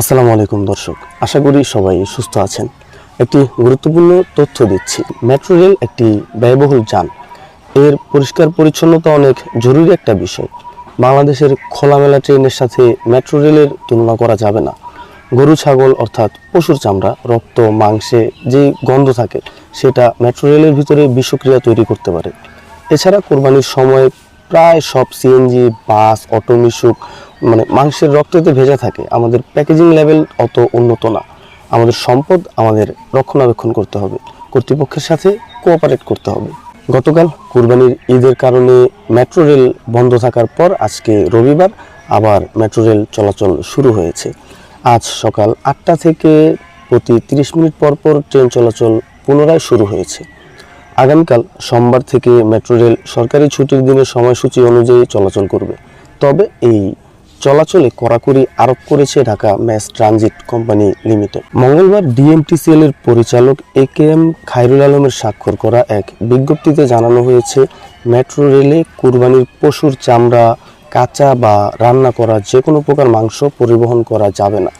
আসসালামু আলাইকুম দর্শক, আশা করি সবাই সুস্থ আছেন। একটি গুরুত্বপূর্ণ তথ্য দিচ্ছি। মেট্রো রেল একটি ব্যয়বহুল যান। এর পরিষ্কার পরিচ্ছন্নতা অনেক জরুরি একটা বিষয়। বাংলাদেশের খোলামেলা ট্রেনের সাথে মেট্রো রেলের তুলনা করা যাবে না। গরু, ছাগল অর্থাৎ পশুর চামড়া, রক্ত, মাংসে যে গন্ধ থাকে, সেটা মেট্রো রেলের ভিতরে বিষক্রিয়া তৈরি করতে পারে। এছাড়া কোরবানির সময় প্রায় সব সিএনজি, বাস, অটো মিশুক মানে মাংসের রক্ততে ভেজা থাকে, আমাদের প্যাকেজিং লেভেল অত উন্নত না। আমাদের সম্পদ আমাদের রক্ষণাবেক্ষণ করতে হবে, কর্তৃপক্ষের সাথে কোঅপারেট করতে হবে। গতকাল কুরবানির ঈদের কারণে মেট্রো রেল বন্ধ থাকার পর আজকে রবিবার আবার মেট্রো রেল চলাচল শুরু হয়েছে। আজ সকাল আটটা থেকে প্রতি তিরিশ মিনিট পর পর ট্রেন চলাচল পুনরায় শুরু হয়েছে। আগামীকাল সোমবার থেকে মেট্রো রেল সরকারি ছুটির দিনের সময়সূচি অনুযায়ী চলাচল করবে। তবে এই চলাচলে কড়াকড়ি আরোপ করেছে Dhaka mass transit company limited. মঙ্গলবার ডিএমটিসিএল এর পরিচালক এ কে এম খায়রুল আলমের স্বাক্ষর করা এক বিজ্ঞপ্তিতে জানানো হয়েছে, মেট্রো রেলে কুরবানির পশুর চামড়া, কাঁচা বা রান্না করা যে কোনো প্রকার মাংস পরিবহন করা যাবে না।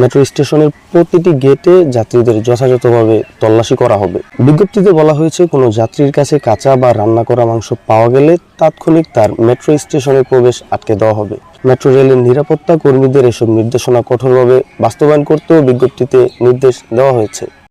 মেট্রো স্টেশনের প্রতিটি গেটে যাত্রীদের যথাযথভাবে তল্লাশি করা হবে। বিজ্ঞপ্তিতে বলা হয়েছে, কোনো যাত্রীর কাছে কাঁচা বা রান্না করা মাংস পাওয়া গেলে তাৎক্ষণিক তার মেট্রো স্টেশনে প্রবেশ আটকে দেওয়া হবে। মেট্রো রেলের নিরাপত্তা কর্মীদের এসব নির্দেশনা কঠোরভাবে বাস্তবায়ন করতেও বিজ্ঞপ্তিতে নির্দেশ দেওয়া হয়েছে।